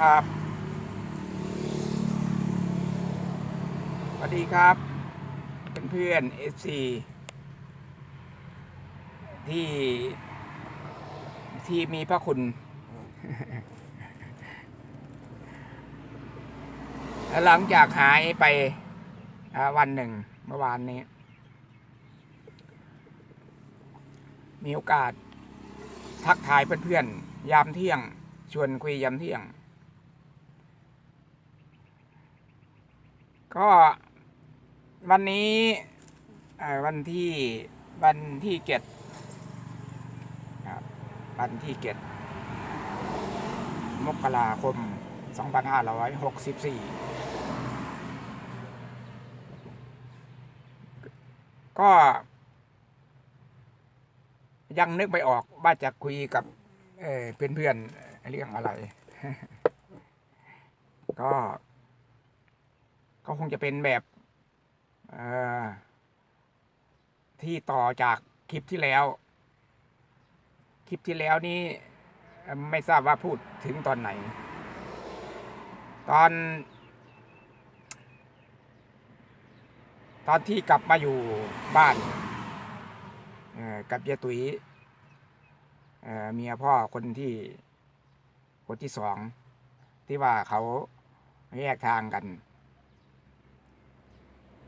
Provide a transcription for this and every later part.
ครับสวัสดีครับ เพื่อนเอซีที่ที่มีพระคุณ หลังจากหายไปวันหนึ่งเมื่อวานนี้ มีโอกาสทักทายเพื่อนๆ ยามเที่ยง ชวนคุยยามเที่ยง ก็วันนี้วันที่วันที่เจ็ดครับวันที่เจ็ดมกราคม 2564 ก็ ยังนึกไม่ออกว่าจะคุยกับเอ่อเพื่อนๆเรื่องอะไร ก็ ก็คงจะเป็นแบบที่ต่อจากคลิปที่แล้ว คลิปที่แล้วนี่ไม่ทราบว่าพูดถึงตอนไหน ตอน ตอนที่กลับมาอยู่บ้านกับยายตุ๋ยเมียพ่อคนที่คนที่สอง ที่ว่าเขาแยกทางกัน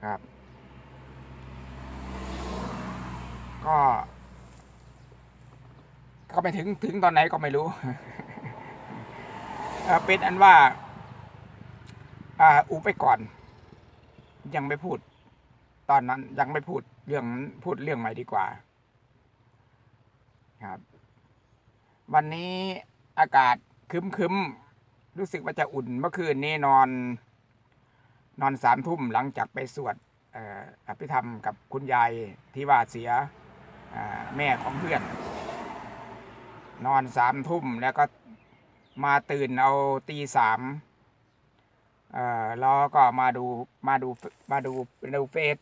ครับ ก็ก็ไปถึงถึงตอนไหนก็ไม่รู้เป็นอันว่าอ่าอุไปก่อน ยังไม่พูด ตอนนั้นยังไม่พูดเรื่องนั้นพูดเรื่องใหม่ดีกว่า ครับ วันนี้อากาศคึมคึมๆรู้สึกว่าจะอุ่นเมื่อคืนนี้นอน นอนสามทุ่มหลังจากไปสวดอภิธรรมกับคุณยายที่ว่าเสียแม่ของเพื่อน นอนสามทุ่มแล้วก็มาตื่นเอาตีสามเอ่อแล้วก็มาดูมาดูมาดูดูเฟซ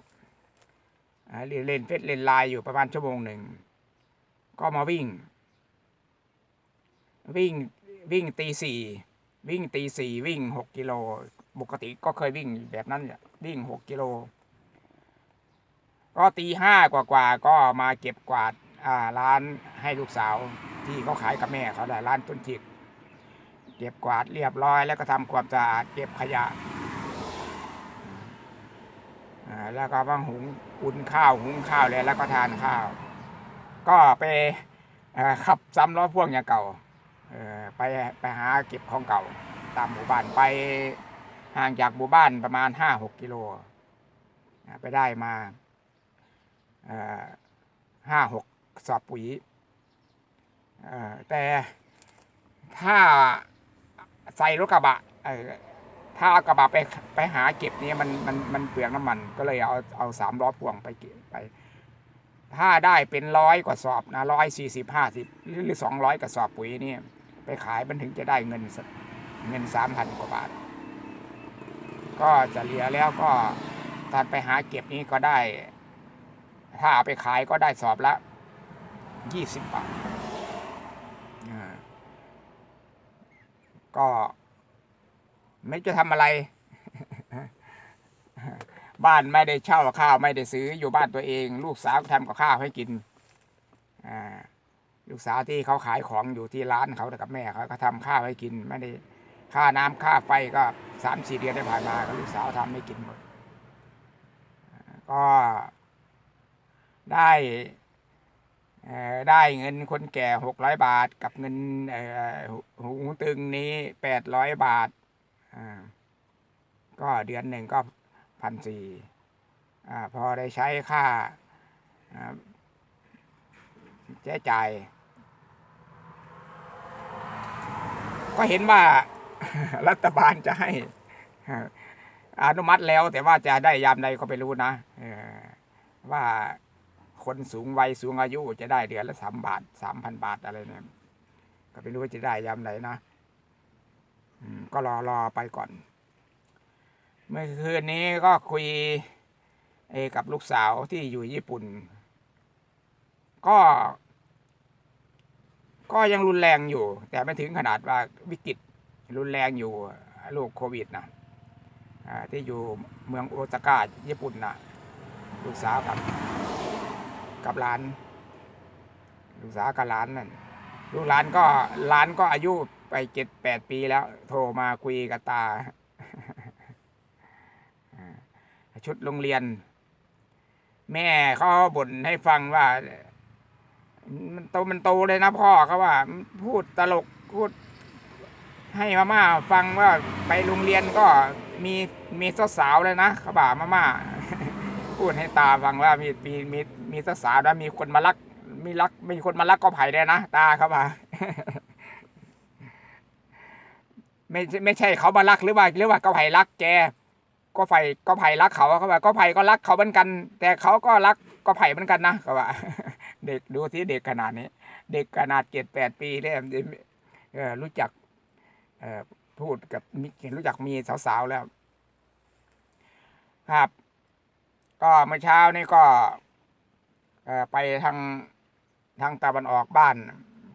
เล่นเล่นเฟซเล่นไลน์อยู่ประมาณชั่วโมงหนึ่ง ก็มาวิ่ง วิ่งวิ่งตีสี่วิ่งตีสี่วิ่งหกกิโล ปกติก็เคยวิ่งแบบนั้นเนี่ยวิ่งหกกิโล ก็ตีห้ากว่ากว่าก็มาเก็บกวาดอ่าร้านให้ลูกสาวที่เขาขายกับแม่เขาได้ร้านต้นจิกเก็บกวาดเรียบร้อย แล้วก็ทำความสะอาดเก็บขยะอ่าแล้วก็บ้างหุงอุ่นข้าวหุงข้าวแล้วแล้วก็ทานข้าว ก็ไปขับซ้ำล้อพ่วงอย่างเก่าเออไปไปหาเก็บของเก่า ตามหมู่บ้านไป ห่างจากหมู่บ้านประมาณห้าหกกิโลไปได้มาห้าหกสอบปุ๋ยแต่ถ้าใส่รถกระบะถ้าเอากระบะไปไปหาเก็บนี่มันมันมันเปลืองน้ำมัน ก็เลยเอาเอาสามล้อพ่วงไปเก็บไป ถ้าได้เป็นร้อยกว่าสอบนะร้อยสี่สิบห้าสิบหรือสองร้อยกระสอบปุ๋ยนี่ไปขายมันถึงจะได้เงินเงินสามพันกว่าบาท ก็จะเหลือแล้วก็ตอนไปหาเก็บนี้ก็ได้ ถ้าเอาไปขายก็ได้สอบละยี่สิบบาทก็ไม่จะทำอะไร บ้านไม่ได้เช่าข้าวไม่ได้ซื้ออยู่บ้านตัวเอง ลูกสาวทำกับข้าวให้กินลูกสาวที่เขาขายของอยู่ที่ร้านเขากับแม่เขาก็ทำข้าวให้กินไม่ได้ ค่าน้ำค่าไฟก็สามสี่เดือนได้ผ่านมาก็ลูกสาวทำให้กินหมด ก็ได้ได้เงินคนแก่หกร้อยบาท กับเงินหูตึงนี้แปดร้อยบาท ก็เดือนหนึ่งก็พันสี่พอได้ใช้ค่าอ่าใช้จ่าย ก็เห็นว่า รัฐบาลจะให้อนุมัติแล้ว แต่ว่าจะได้ยามใดก็ไม่รู้นะว่าคนสูงวัยสูงอายุจะได้เดือนละสามบาทสามพันบาทอะไรเนี่ยก็ไม่รู้ว่าจะได้ยามไหนนะก็รอรอไปก่อน เมื่อคืนนี้ก็คุยกับลูกสาวที่อยู่ญี่ปุ่น ก็ ก็ยังรุนแรงอยู่ แต่ไม่ถึงขนาดว่าวิกฤต รุนแรงอยู่โรคโควิดนะที่อยู่เมืองโอซาก้าญี่ปุ่นนะลูกสาวกับกับหลานลูกสาวกับหลานนั่นลูกหลานก็หลานก็อายุไปเจ็ดแปดปีแล้ว โทรมาคุยกับตา ชุดโรงเรียน แม่เขาบ่นให้ฟังว่า มันโตมันโตเลยนะพ่อเขาว่า พูดตลกพูด ให้มาม่าฟังว่าไปโรงเรียนก็มีมีสาวๆเลยนะเขาบ่ามาม่าพูดให้ตาฟังว่ามีมีมีมีสาวๆนะมีคนมารักมีรักมีคนมารักก็ไผ่เลยนะตาเขาว่าไม่ไม่ใช่เขามารักหรือว่าหรือว่าก็ไผ่รักแกก็ไผ่ก็ไผ่รักเขาเขาว่าก็ไผ่ก็รักเขาเหมือนกัน แต่เขาก็รักก็ไผ่เหมือนกันนะเขาว่าเด็กดูที่เด็กขนาดนี้ เด็กขนาดเจ็ดแปดปีเนี่ยเออรู้จัก พูดกับมิรู้จักมีสาวๆแล้ว ครับ ก็เมื่อเช้านี่ก็ไปทางทางตะวันออกบ้าน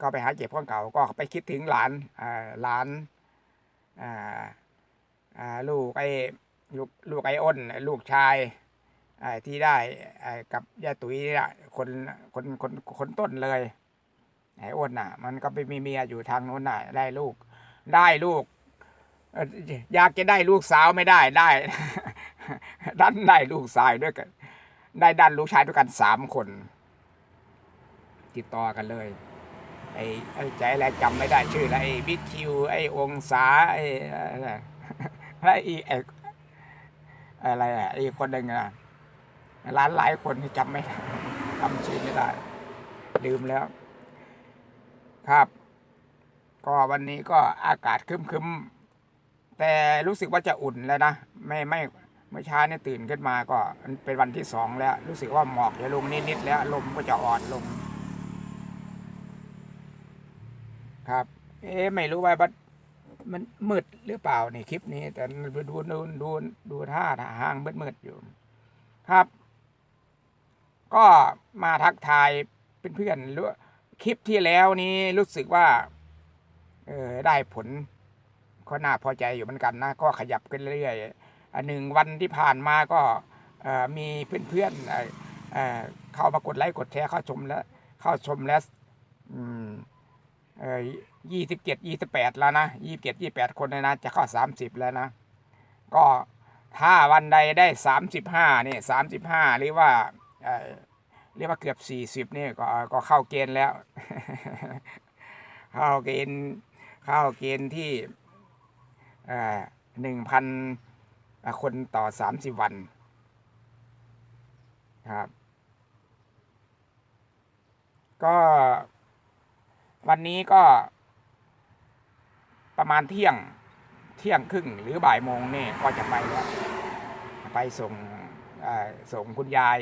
ก็ไปหาเก็บของเก่า ก็ไปคิดถึงหลานหลานลูกไอ้ลูกลูกไอ้อ้น ลูกชายที่ได้กับย่าตุ๋ยคนคนคนคนต้นเลยไอ้อ้นน่ะ มันก็ไปมีเมียอยู่ทางโน้นน่ะได้ลูก ได้ลูก อยากจะได้ลูกสาวไม่ได้ได้ ดันได้ลูกชายด้วยกัน ได้ดันลูกชายด้วยกันสามคน ติดต่อกันเลยไอ้ใจอะไรจำไม่ได้ชื่ออะไรบิ๊กคิวไอ้องศาไอ้อะไรอีไอ้อะไรอะอีคนหนึ่งอะหลานหลายคนที่จำไม่ได้จำชื่อไม่ได้ ลืมแล้ว ครับ ก็วันนี้ก็อากาศครึมแต่รู้สึกว่าจะอุ่นแล้วนะ ไม่ไม่เมื่อเช้าเนี่ยตื่นขึ้นมาก็เป็นวันที่สองแล้ว รู้สึกว่าหมอกจะลงนิดๆแล้วลมก็จะอ่อนลง ครับ เอ๊ไม่รู้ว่ามันมันมืดหรือเปล่าในคลิปนี้ แต่ดูดูดูดูดูท่าทางมืดมืดๆอยู่ ครับ ก็มาทักทายเพื่อนๆหรือว่าคลิปที่แล้วนี้รู้สึกว่า เออได้ผลก็น่าพอใจอยู่เหมือนกันนะ ก็ขยับขึ้นเรื่อยๆอันหนึ่งวันที่ผ่านมาก็เอ่อมีเพื่อนๆเเเข้ามากดไลค์กดแชร์เข้าชมแล้วเข้าชมแล้วอืมเออยี่สิบเจ็ดยี่สิบแปดแล้วนะยี่สิบเจ็ดยี่แปดคนเลยนะ จะเข้าสามสิบแล้วนะ ก็ถ้าวันใดได้สามสิบห้านี่สามสิบห้าหรือว่าเเรียกว่าเกือบสี่สิบนี่ก็ก็เข้าเกณฑ์แล้ว เข้าเกณฑ์ เข้าเกณฑ์ที่หนึ่งพันคนต่อสามสิบวันครับ ก็วันนี้ก็ประมาณเที่ยงเที่ยงครึ่งหรือบ่ายโมงนี่ก็จะไปแล้วไปส่งเอ่อส่งคุณยาย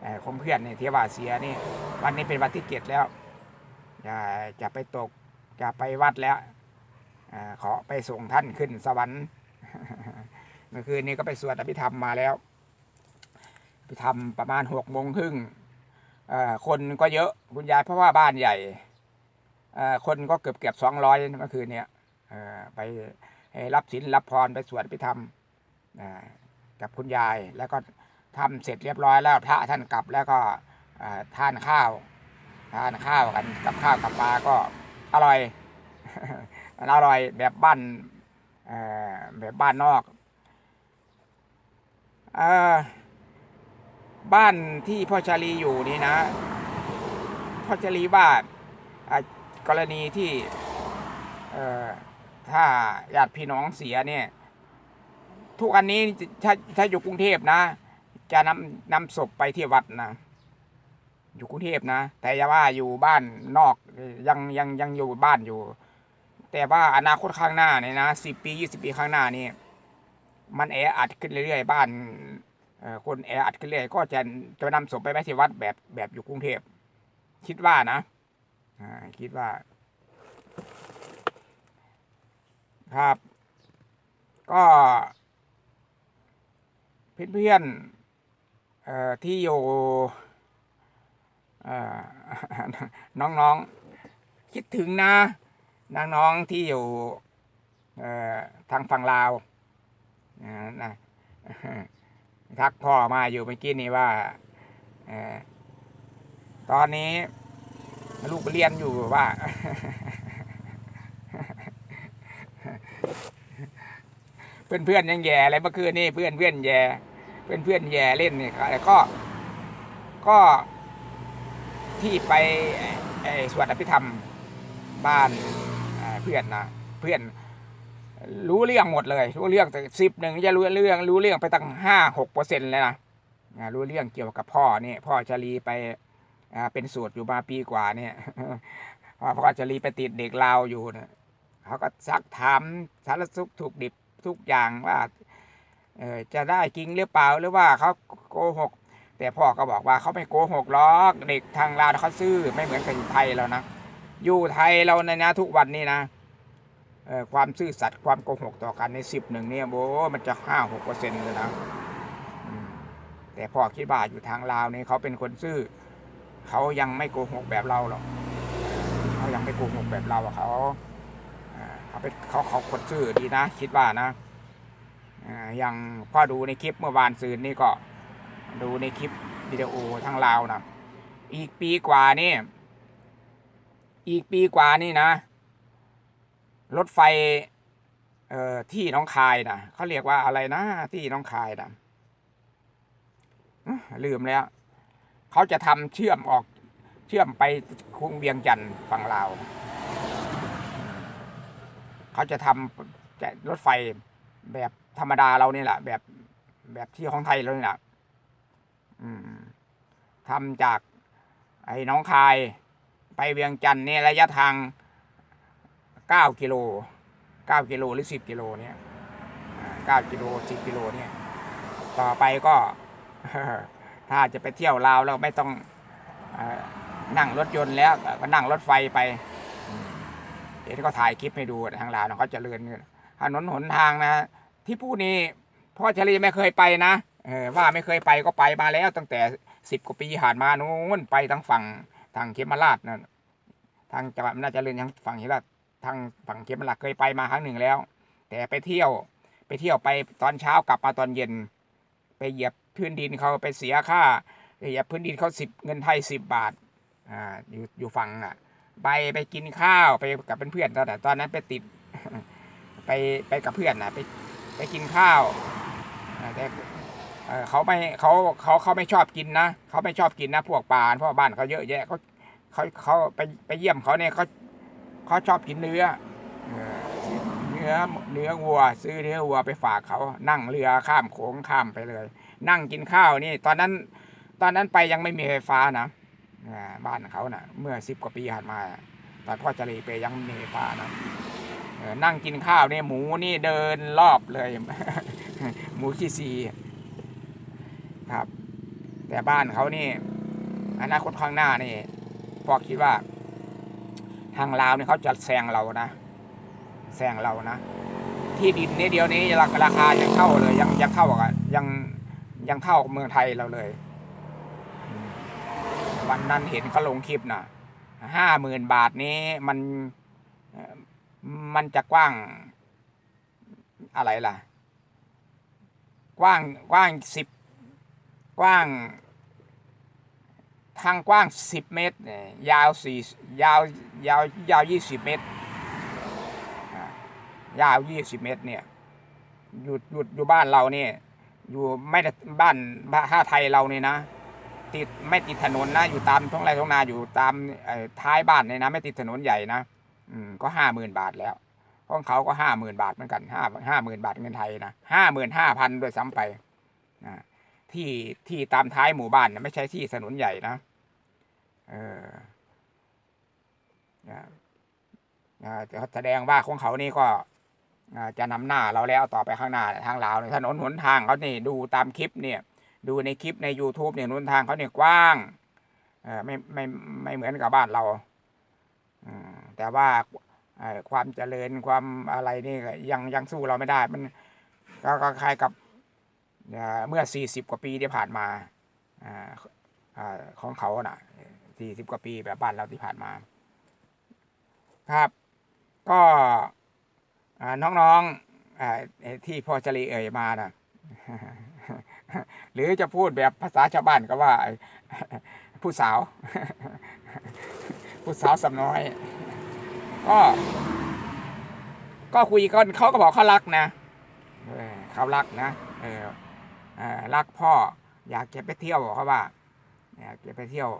เอ่อของเพื่อนเนี่ยที่ว่าเสียนี่ วันนี้เป็นวันที่เจ็ดแล้วจะไปตก จะไปวัดแล้วอขอไปส่งท่านขึ้นสวรรค์เมื่อคืนนี้ก็ไปสวดอภิธรรมมาแล้วไปทำประมาณหกโมงครึ่งคนก็เยอะคุณยายเพราะว่าบ้านใหญ่คนก็เกือบเกือบสองร้อยเมื่อคืนเนี้ยไปรับศีลรับพรไปสวดอภิธรรมกับคุณยายแล้วก็ทำเสร็จเรียบร้อยแล้วพระท่านกลับแล้วก็อ่าทานข้าว ทานข้าวกันกับข้าวกับปลาก็ อร่อย มันอร่อยแบบบ้านแบบบ้านนอกอบ้านที่พ่อชาลีอยู่นี่นะพ่อชาลีว่ากรณีที่ถ้าญาติพี่น้องเสียเนี่ย ทุกอันนี้ถ้าถ้าอยู่กรุงเทพนะ จะนำนำศพไปที่วัดนะ อยู่กรุงเทพนะ แต่อย่าว่าอยู่บ้านนอกยังยังยังอยู่บ้านอยู่ แต่ว่าอนาคตข้างหน้าเนี่ยนะสิบปียี่สิบปีข้างหน้านี่มันแออัดขึ้นเรื่อยๆบ้านคนแออัดขึ้นเรื่อยก็จะจะนำศพไปไว้ที่วัดแบบแบบอยู่กรุงเทพคิดว่านะคิดว่า ครับ ก็เพื่อนๆเอ่อที่อยู่ น้องๆคิดถึงนะน้องๆที่อยู่ทางฝั่งลาวนะทักพ่อมาอยู่เมื่อกี้นี้ว่าตอนนี้ลูกเรียนอยู่ว่าเพื่อนเพื่อนๆยังแย่อะไรเมื่อคืนนี่เพื่อนเพื่อนๆแย่เพื่อนเพื่อนๆแย่เล่นนี่ก็ก็ ที่ไปไอ้สวดอภิธรรมบ้านเพื่อนนะเพื่อนรู้เรื่องหมดเลยรู้เรื่องแต่สิบหนึ่งจะรู้เรื่องรู้เรื่องไปตั้งห้าหกเปอร์เซ็นต์เลยนะรู้เรื่องเกี่ยวกับพ่อเนี่ยพ่อชาลีไปเป็นสูตรอยู่มาปีกว่าเนี่ยพ่อพ่อชาลีไปติดเด็กลาวอยู่เนี่ยเขาก็ซักถามสารสุขถูกดิบทุกอย่างว่าเอจะได้จริงหรือเปล่าหรือว่าเขาโกหก แต่พ่อก็บอกว่าเขาไม่โกหกหรอกเด็กทางลาวเขาซื่อไม่เหมือนกับไทยแล้วนะอยู่ไทยเราในนะทุกวันนี้นะความซื่อสัตย์ความโกหกต่อกันในสิบหนึ่งเนี่ยโบมันจะห้าหกเปอร์เซ็นต์เลยนะแต่พ่อคิดว่าอยู่ทางลาวนี่เขาเป็นคนซื่อเขายังไม่โกหกแบบเราหรอกเขายังไม่โกหกแบบเราเขาเขาเป็นเขาเขาคนซื่อดีนะ คิดว่านะอ่าอย่างพ่อดูในคลิปเมื่อวานซืนนี่ก็ ดูในคลิปวิดีโอทางลาวนะอีกปีกว่านี่ อีกปีกว่านี่นะ รถไฟเอ่อที่น้องคายนะเขาเรียกว่าอะไรนะ ที่น้องคายนะลืมแล้ว เขาจะทำเชื่อมออกเชื่อมไปคุงเวียงจันทร์ฝั่งลาวเขาจะทำจะรถไฟแบบธรรมดาเราเนี่แหละแบบแบบที่ของไทยเราเนี่ยแหละ ทำจากไอ้น้องคายไปเวียงจันทร์เนี่ยระยะทางเก้ากิโลเก้ากิโลหรือสิบกิโลเนี่ยเก้ากิโลสิบกิโลเนี่ย ต่อไปก็ถ้าจะไปเที่ยวลาวแล้วไม่ต้องอนั่งรถยนต์แล้วก็นั่งรถไฟไปเดี๋ยวเขาถ่ายคลิปให้ดูทางลาวเขาเจริญเนี่ยถนนหนทางนะ ที่ผู้นี้พ่อชลีไม่เคยไปนะ ว่าไม่เคยไปก็ไปมาแล้ว ตั้งแต่สิบกว่าปีผ่านมานู้นไปทางฝั่งทางเขมราชนั่นทางจังหวัดอำนาจะเจริญยังฝั่งเขมราชทางฝั่งเขมราชเคยไปมาครั้งหนึ่งแล้ว แต่ไปเที่ยวไปเที่ยวไปตอนเช้ากลับมาตอนเย็น ไปเหยียบพื้นดินเขาไปเสียค่าเหยียบพื้นดินเขาสิบเงินไทยสิบบาทอ่าอยู่อยู่ฝั่งอะไปไปกินข้าวไปกับเพื่อนๆตอนตอนนั้นไปติดไปไปกับเพื่อนนะไปไปกินข้าวอ่าแต่ เขาไม่เขาเขาเขาไม่ชอบกินนะเขาไม่ชอบกินนะ พวกปลาเพราะบ้านเขาเยอะแยะเขาเขาเขาไปไปเยี่ยมเขาเนี่ยเขาเขาชอบกินเนื้อเนื้อเนื้อวัว ซื้อเนื้อวัวไปฝากเขานั่งเรือข้ามโขงข้ามไปเลย นั่งกินข้าวนี่ ตอนนั้น ตอนนั้นไปยังไม่มีไฟฟ้านะบ้านเขานะ่ะ เมื่อสิบกว่าปีผ่านมาตอนพ่อจรีไปยังไม่มีไฟฟ้านะนั่งกินข้าวเนี่ยหมูนี่เดินรอบเลย หมูขี้ซี ครับ แต่บ้านเขานี่อนาคตข้างหน้านี่พ่อคิดว่า ทางลาวนี่เขาจะแซงเรานะแซงเรานะ ที่ดินนี่เดียวนี้ราราคายังเท่าเลย ยังยังเท่ากับยังยังเท่าเมืองไทยเราเลย วันนั้นเห็นเขาลงคลิปนะห้าหมื่นบาทนี้มันมันจะกว้างอะไรล่ะ กว้างกว้างสิบ กว้าง ทางกว้างสิบเมตรเนี่ยยาวสี่ยาวยาวยาวยี่สิบเมตร ยาวยี่สิบเมตรเนี่ยอยู่อยู่อยู่บ้านเราเนี่ยอยู่ไม่ได้บ้านบ้านท่าไทยเราเนี่ยนะ ติดไม่ติดถนนนะอยู่ตามท้องไร่ท้องนาอยู่ตามท้ายบ้านเนี่ยนะ ไม่ติดถนนใหญ่นะอืมก็ห้าหมื่นบาทแล้วของเขาก็ห้าหมื่นบาทเหมือนกันห้าห้าหมื่นบาทเงินไทยนะห้าหมื่นห้าพันด้วยซ้ำไปอ่า ที่ที่ตามท้ายหมู่บ้านนะไม่ใช่ที่ถนนใหญ่นะเออนะจะแสดงว่าของเขานี่ก็จะนำหน้าเราแล้วต่อไปข้างหน้าทางลาวเนี่ยถนนหนทางเขาเนี่ดูตามคลิปเนี่ย ดูในคลิปใน YouTube เนี่ยหนทางเขาเนี่ยกว้างเออไม่ไม่ไม่เหมือนกับบ้านเราอืมแต่ว่าความเจริญความอะไรนี่ยังยังสู้เราไม่ได้ มันก็คล้ายกับ เอ่อเมื่อ 40 กว่าปีที่ผ่านมาออของเขาน่ะ40 กว่าปีแบบบ้านเราที่ผ่านมา ครับ ก็น้องๆที่พ่อจรีเอ่ยมานะหรือจะพูดแบบภาษาชาวบ้านก็ว่าผู้สาว ผู้สาวสำน้อย ก็ก็คุยกันเขาก็บอกเขารักนะเขารักนะ เออ รักพ่ออยากจะไปเที่ยวเขาว่าอยากจะไปเที่ยว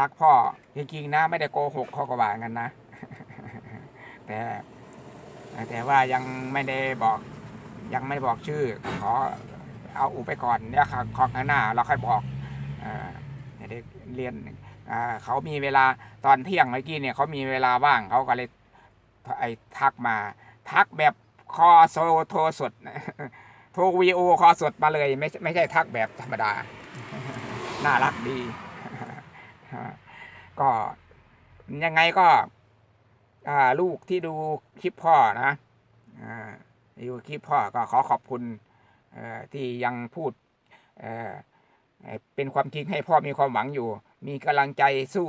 รักพ่อจริงๆนะไม่ได้โกหกเขาก็ว่ากันนะ แต่แต่ว่ายังไม่ได้บอก ยังไม่ได้บอกชื่อ ขอเอาอุไปก่อนเนี่ยครับขอข้างหน้าเราค่อยบอกเออให้ได้เรียนเขามีเวลาตอนเที่ยงเมื่อกี้เนี่ยเขามีเวลาว่างเขาก็เลยไอ้ทักมา ทักแบบคอโซโทรสด โทรวีโอคอสดมาเลยไม่ไม่ใช่ทักแบบธรรมดา น่ารักดี ก็ยังไงก็ลูกที่ดูคลิปพ่อนะอ่าดูคลิปพ่อก็ขอขอบคุณที่ยังพูดเป็นความจริงให้พ่อมีความหวังอยู่ มีกำลังใจสู้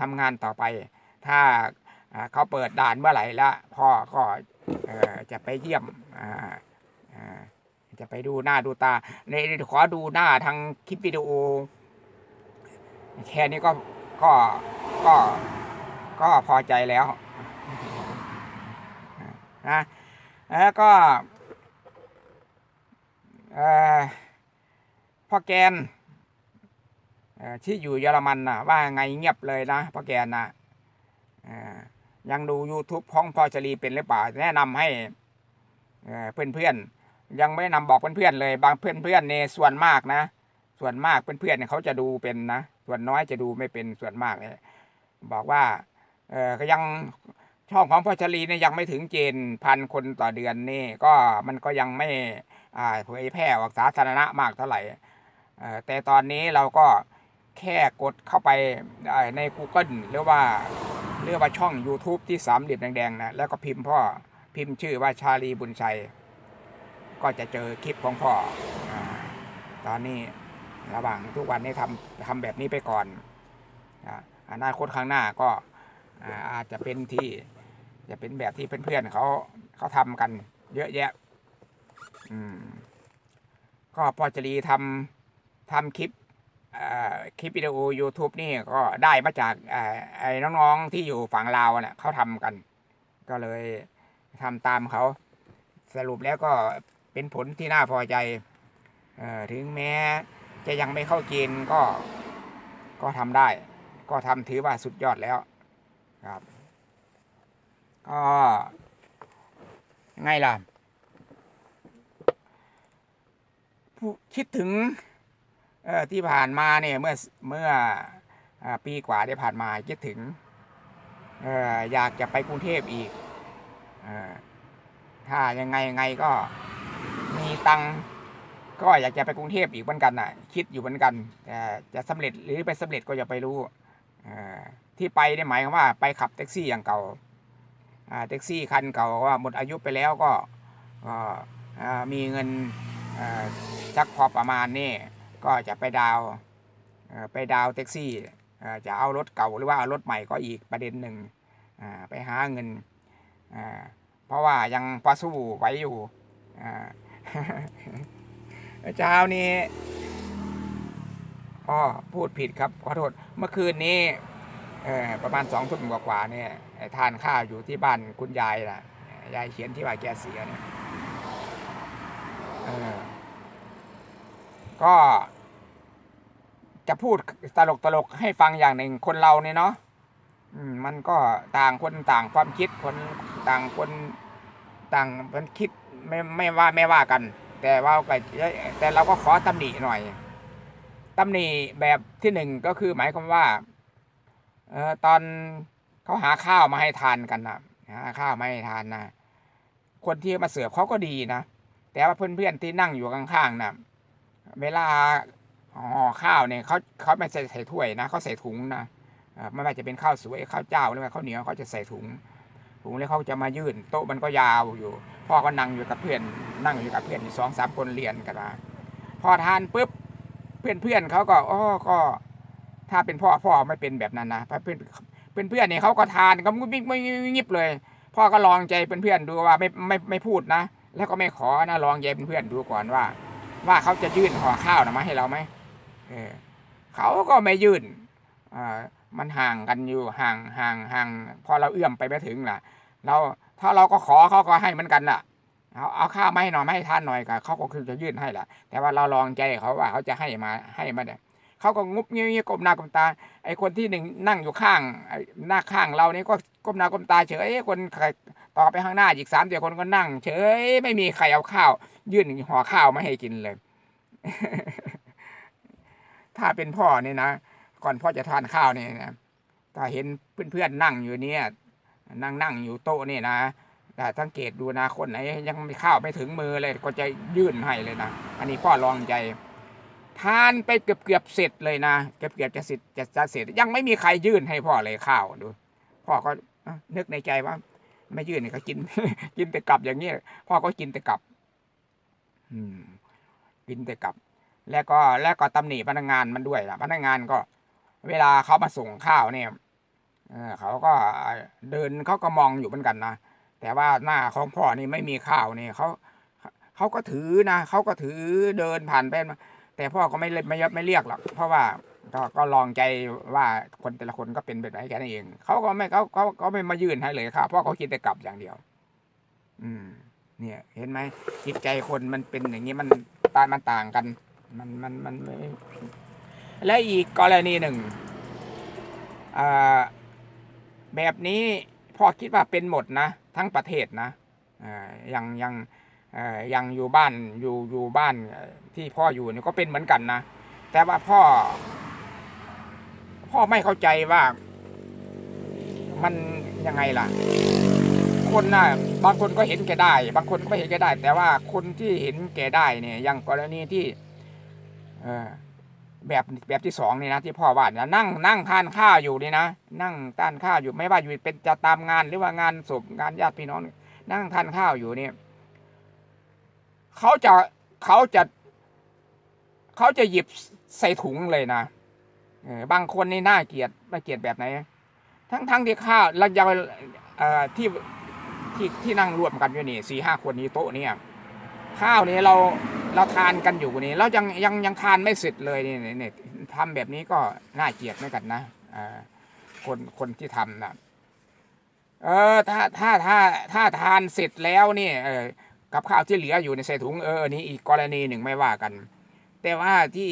ทำงานต่อไป ถ้าเขาเปิดด่านเมื่อไหร่ละพ่อก็จะไปเยี่ยมอ่า จะไปดูหน้าดูตาในขอดูหน้าทางคลิปวิดีโอ แค่นี้ก็ก็ก็ก็พอใจแล้วนะแล้วก็พ่อแกนที่อยู่เยอรมันนะว่าไงเงียบเลยนะพ่อแกนนะยังดู YouTube ห้องพ่อชลีเป็นหรือเปล่า แนะนำให้เพื่อนเพื่อนๆ ยังไม่นำบอกเพื่อนๆเลย บางเพื่อนๆเนี่ยส่วนมากนะ ส่วนมากเพื่อนๆเนี่ยเขาจะดูเป็นนะ ส่วนน้อยจะดูไม่เป็นส่วนมากเนี่ยบอกว่า เออก็ยังช่องของพ่อชลีเนี่ยยังไม่ถึงเกณฑ์พันคนต่อเดือนนี่ ก็มันก็ยังไม่อ่าเผยแพร่ออกสาธารณะมากเท่าไหร่แต่ตอนนี้เราก็แค่กดเข้าไปใน Google หรือว่าเรียกว่าช่อง YouTube ที่สามเหลี่ยมแดงๆนะแล้วก็พิมพ์พ่อพิมพ์ชื่อว่าชาลีบุญชัย ก็จะเจอคลิปของพ่ออตอนนี้ระหว่างทุกวันนี้ทำทำแบบนี้ไปก่อนอ่าอนาคตข้างหน้าก็อาอาจจะเป็นที่จะเป็นแบบที่เพื่อนๆเขาเขาทำกัน เยอะแยะ อืม ก็พอจรีทำทำคลิปคลิปวิดีโอ YouTube นี่ก็ได้มาจากไอ้น้องๆที่อยู่ฝั่งลาวเนะ่ะเขาทำกัน ก็เลยทำตามเขา สรุปแล้วก็ เป็นผลที่น่าพอใจออถึงแม้จะยังไม่เข้าเกณฑ์ก็ก็ทำได้ ก็ทำถือว่าสุดยอดแล้วครับก็ไงล่ะคิดถึงที่ผ่านมาเนี่ยเมื่อเมื่ออปีกว่าที่ผ่านมาคิดถึงออยากจะไปกรุงเทพอีกอถ้ายังไงยังไงก็ มีตังก็อยากจะไปกรุงเทพอีกเหมือนกันน่ะ คิดอยู่เหมือนกันแต่จะสำเร็จหรือไปสำเร็จก็จะไปรู้ที่ไปเนี่ยหมายความว่าไปขับแท็กซี่อย่างเก่าแท็กซี่คันเก่าว่าหมดอายุไปแล้วก็มีเงินสักพอประมาณนี่ก็จะไปดาวไปดาวแท็กซี่จะเอารถเก่าหรือว่าเอารถใหม่ก็อีกประเด็นหนึ่งไปหาเงินเพราะว่ายังพอสู้ไหวอยู่ เช้านี้อ๋อพูดผิดครับ ขอโทษ เมื่อคืนนี้ประมาณสองทุ่มกว่าๆเนี่ยทานข้าวอยู่ที่บ้านคุณยายนะยายเขียนที่ว่าแกเสียเนี่ยก็จะพูดตลกตลกให้ฟังอย่างหนึ่งคนเราเนี่ยเนาะมมันก็ต่างคนต่างความคิดคนต่างคนต่างมันคิด ไม่ไม่ว่าไม่ว่ากัน แต่ว่าแต่เราก็ขอตำหนิหน่อยตำหนิแบบที่หนึ่งก็คือหมายความว่าเออตอนเขาหาข้าวมาให้ทานกันนะหาข้าวมาให้ทานนะคนที่มาเสิร์ฟเขาก็ดีนะแต่ว่าเพื่อนๆที่นั่งอยู่ข้างๆนะเวลาห่อข้าวเนี่ยเขาเขาไม่ใส่ใส่ถ้วยนะเขาใส่ถุงนะเอ่ไม่ว่าจะเป็นข้าวสวยข้าวเจ้าหรือว่าข้าวเหนียวเขาจะใส่ถุง ถุงแล้วเขาจะมายื่นโต๊ะมันก็ยาวอยู่ พ่อก็นั่งอยู่กับเพื่อนนั่งอยู่กับเพื่อนสองสามคนเรียนกันมาพอทานปุ๊บเพื่อนเพื่อนเขาก็อ๋อก็ ถ้าเป็นพ่อพ่อไม่เป็นแบบนั้นนะเพื่อนเพื่อนเพื่อนเนี่ยเขาก็ทานก็มุ้งมิ้งมุ้งงิบเลย พ่อก็ลองใจเพื่อนๆดูว่าไม่ไม่ไม่พูดนะ แล้วก็ไม่ขอนะลองใจเพื่อนๆดูก่อนว่า ว่าเขาจะยื่นห่อข้าวนะมาให้เราไหมเออเขาก็ไม่ยื่นอ่า มันห่างกันอยู่ห่างห่างห่างพอเราเอื้อมไปไม่ถึงล่ะ เราถ้าเราก็ขอเขาก็ให้เหมือนกันล่ะเอาเอาข้าวมาให้หน่อยมาให้ท่านหน่อยก็เขาก็คือจะยื่นให้แหละแต่ว่าเราลองใจเขาว่าเขาจะให้มาให้มาเนี่ยเขาก็งุบเงี้ยๆก้มหน้าก้มตา ไอ้คนที่หนึ่งนั่งอยู่ข้างหน้าข้างเรานี่ก็ก้มหน้าก้มตาเฉยคนต่อไปข้างหน้าอีกสามเดียวคนก็นั่ง เฉยไม่มีใครเอาข้าว ยื่นห่อข้าวมาให้กินเลย ถ้าเป็นพ่อเนี่ยนะ ก่อนพ่อจะทานข้าวเนี่ยนะถ้าเห็นเพื่อนๆนั่งอยู่เนี่ยนั่งนั่งอยู่โต๊ะนี่นะแต่สังเกตดูนะคนไหนยังไม่ข้าวไม่ถึงมือเลย ก็จะยื่นให้เลยนะอันนี้พ่อลองใจ ทานไปเกือบเกือบเสร็จเลยนะเกือบเกือบจะเสร็จจะจะเสร็จ ยังไม่มีใครยื่นให้พ่อเลยข้าวดู พ่อก็นึกในใจว่า ไม่ยื่นเนี่ยเขากิน กินแต่กลับอย่างนี้พ่อก็กินแต่กลับ อืม กินแต่กลับ แล้วก็แล้วก็ตำหนิพนักงานมันด้วยล่ะ พนักงานก็ เวลาเขามาส่งข้าวเนี่ยเขาก็เดินเขาก็มองอยู่เหมือนกันนะแต่ว่าหน้าของพ่อนี่ไม่มีข้าวนี่เขาเขาก็ถือนะเขาก็ถือเดินผ่านไปมาแต่พ่อก็ไม่เล่นไม่ยไม่เรียกหรอกเพราะว่าก็ลองใจว่าคนแต่ละคนก็เป็นแบบไหนแค่นั้นเองเขาก็ไม่เขาเขาเขาไม่มายื่นให้เลยค่ะพราะเขาคิดแต่กลับอย่างเดียว อืม เนี่ย เห็นไหมจิตใจคนมันเป็นอย่างนี้มันตามันต่างกัน มันมันมันไม่ และอีกกรณีหนึ่ง แบบนี้พ่อคิดว่าเป็นหมดนะ ทั้งประเทศนะเอ่อยังยังเอ่อยังอยู่บ้านอยู่อยู่บ้านที่พ่ออยู่เนี่ยก็เป็นเหมือนกันนะ แต่ว่าพ่อ พ่อไม่เข้าใจว่ามันยังไงล่ะ คนน่ะบางคนก็เห็นแก่ได้ บางคนก็ไม่เห็นแก่ได้ แต่ว่าคนที่เห็นแก่ได้เนี่ยอย่างกรณีที่ เออ แบบแบบที่สองนี่นะที่พ่อว่านะนั่งนั่งทานข้าวอยู่นี่นะนั่งทานข้าวอยู่ไม่ว่าอยู่เป็นจะตามงานหรือว่างานศพงานญาติพี่น้อง นั่งทานข้าวอยู่เนี่ยเขาจะเขาจะเขาจะหยิบใส่ถุงเลยนะเออบางคนนี่น่าเกลียดน่าเกลียดแบบไหน ทั้งทั้งที่ข้าวเราจะเอ่อที่ที่ที่นั่งรวมกันอยู่นี่สี่ห้าคนนี้โต๊ะเนี่ยข้าวนี่เรา เราทานกันอยู่นี่เรายังยังยังทานไม่เสร็จเลยนี่นี่นี่ทำแบบนี้ก็น่าเกลียดเหมือนกันนะคนคนที่ทำนะเออถ้าถ้าถ้าถ้าทานเสร็จแล้วนี่เออกับข้าวที่เหลืออยู่ในใส่ถุงเออนี้อีกกรณีหนึ่งไม่ว่ากัน แต่ว่าที่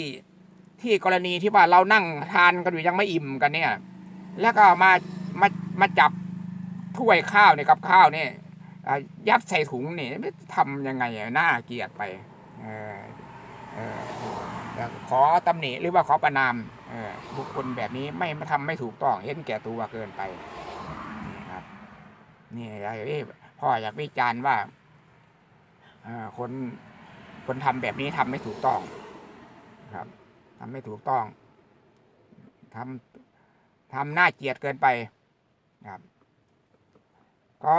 ที่กรณีที่ว่าเรานั่งทานกันอยู่ยังไม่อิ่มกันเนี่ย แล้วก็มามามาจับถ้วยข้าวเนี่ยกับข้าวเนี่ยยัดใส่ถุงนี่ทำยังไงน่าเกลียดไป ขอตำหนิหรือว่าขอประนามบุคคลแบบนี้ไม่มาทำไม่ถูกต้องเห็นแก่ตัวเกินไปนี่ครับนี่ยากให้พ่ออยากวิจารณ์ว่าคนคนทำแบบนี้ทำไม่ถูกต้องครับทำไม่ถูกต้องทำทำน่าเกลียดเกินไปครับ ก็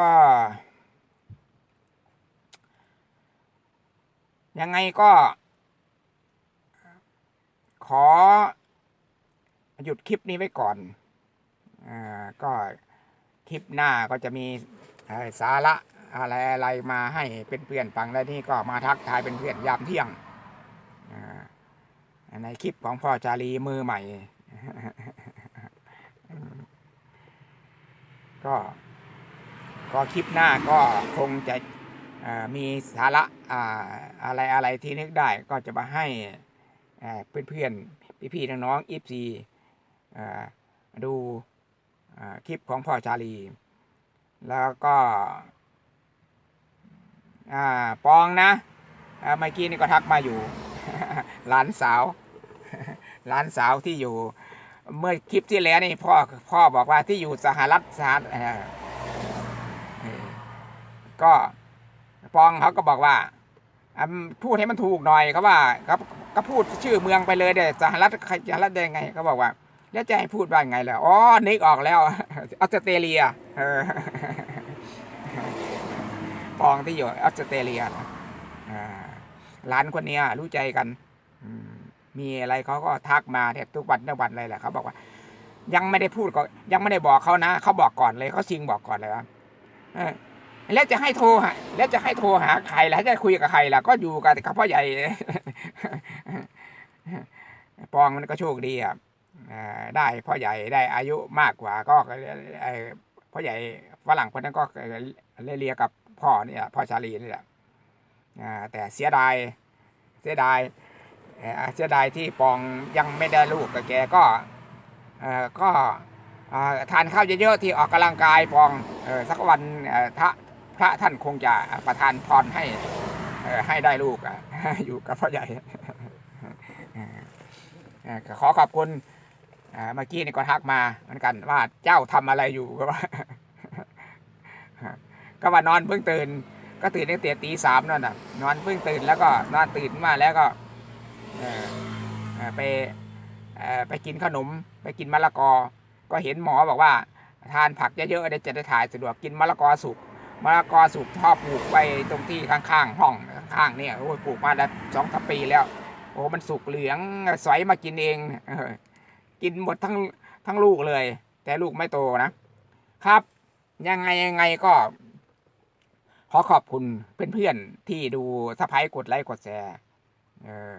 ยังไงก็ ขอ หยุดคลิปนี้ไว้ก่อนอ่าก็คลิปหน้าก็จะมีสาระอะไรอะไรมาให้เป็นเพื่อนฟังและนี่ก็มาทักทายเป็นเพื่อนยามเที่ยงอ่าในคลิปของพ่อจารีมือใหม่ ก็ ก็คลิปหน้าก็คงจะ มีสาระอ่าอะไรอะไรที่นึกได้ก็จะมาให้เพื่อนเพื่อนๆพี่ๆน้องๆอีฟซีดูคลิปของพ่อชาลี แล้วก็ปองนะเมื่อกี้นี่ก็ทักมาอยู่ หลานสาว หลานสาวที่อยู่ เมื่อคลิปที่แล้วนี่พ่อพ่อบอกว่าที่อยู่สหรัฐสหรัฐก็ ปองเขาก็บอกว่าพูดให้มันถูกหน่อยเขาว่าครับก็พูดชื่อเมืองไปเลยเดี๋ยวสหรัฐใครสหรัฐได้ไงเขาบอกว่า แล้วจะให้พูดว่าไงล่ะอ๋อนึกออกแล้วออสเตรเลียปองที่อยู่ออสเตรเลียนะอ่านคนนี้รู้ใจกันมีอะไรเขาก็ทักมาแทบทุกวันทุกวันเลยแหละเขาบอกว่า ยังไม่ได้พูดก็ยังไม่ได้บอกเขานะเขาบอกก่อนเลยเขาชิงบอกก่อนเลยว่า แล้วจะให้โทรหาแล้วจะให้โทรหาใครล่ะจะคุยกับใครล่ะก็อยู่กับกับพ่อใหญ่ปองมันก็โชคดีอะได้พ่อใหญ่ได้อายุมากกว่าก็พ่อใหญ่ฝรั่งคนนั้นก็เรียกับพ่อเนี่ยพ่อชาลีนี่แหละแต่เสียดายเสียดายเสียดายที่ปองยังไม่ได้ลูกกับแกก็ก็ทานข้าวเยอะๆที่ออกกำลังกายปองสักวันเอ่อ พระท่านคงจะประทานพรให้ให้ได้ลูกอะอยู่กับพ่อใหญ่ขอขอบคุณเมื่อกี้นี่ก็ทักมาเหมือนกันว่าเจ้าทำอะไรอยู่ก็ว่า ก็ว่านอนเพิ่งตื่น ก็ตื่นตั้งแต่ตีสามนั่นน่ะ นอนเพิ่งตื่นแล้วก็นอนตื่นมาแล้วก็ไปไปกินขนม ไปกินมะละกอ ก็เห็นหมอบอกว่า ทานผักเยอะๆจะได้ถ่ายสะดวกกินมะละกอสุก มะละกอสุกชอบปลูกไว้ตรงที่ข้างๆห้องข้างเนี่ยโอ้ยปลูกมาได้สองสปีแล้ว โอ้มันสุกเหลืองสอยมากินเองกินหมดทั้งทั้งลูกเลย แต่ลูกไม่โตนะครับ ยังไงยังไงก็ ขอขอบคุณเพื่อนๆที่ดูสะพายกดไลค์กดแชร์เออ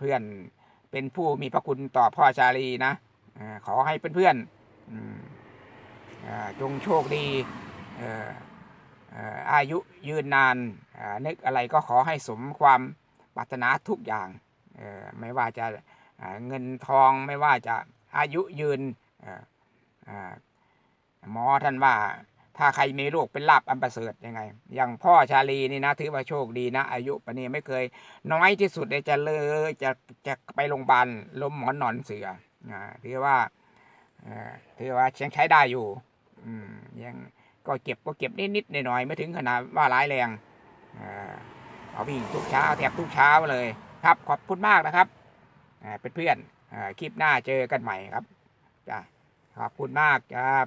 เพื่อนๆเป็นผู้มีพระคุณต่อพ่อชาลีนะขอให้เพื่อนๆจงโชคดี เอ่อ อายุยืนนานนึกอะไรก็ขอให้สมความปรารถนาทุกอย่างไม่ว่าจะเงินทองไม่ว่าจะอายุยืนหมอท่านว่าถ้าใครมีโรคเป็นลาบอันประเสริฐยังไง อย่างพ่อชาลีนี่นะถือว่าโชคดีนะ อายุปนี้ไม่เคย น้อยที่สุดเลยจะเลยจะจะไปโรงพยาบาลล้มหมอนนอนเสืออถือว่าถือว่ายังใช้ได้อยู่ยัง ก็เก็บก็เก็บนิดๆหน่อยๆไม่ถึงขนาดว่าร้ายแรงอ่าเอาวิ่งทุกเช้าแทบทุกเช้าเลย ครับขอบคุณมากนะครับอ่าเป็นเพื่อนอ่าคลิปหน้าเจอกันใหม่ครับจ้าขอบคุณมากครับ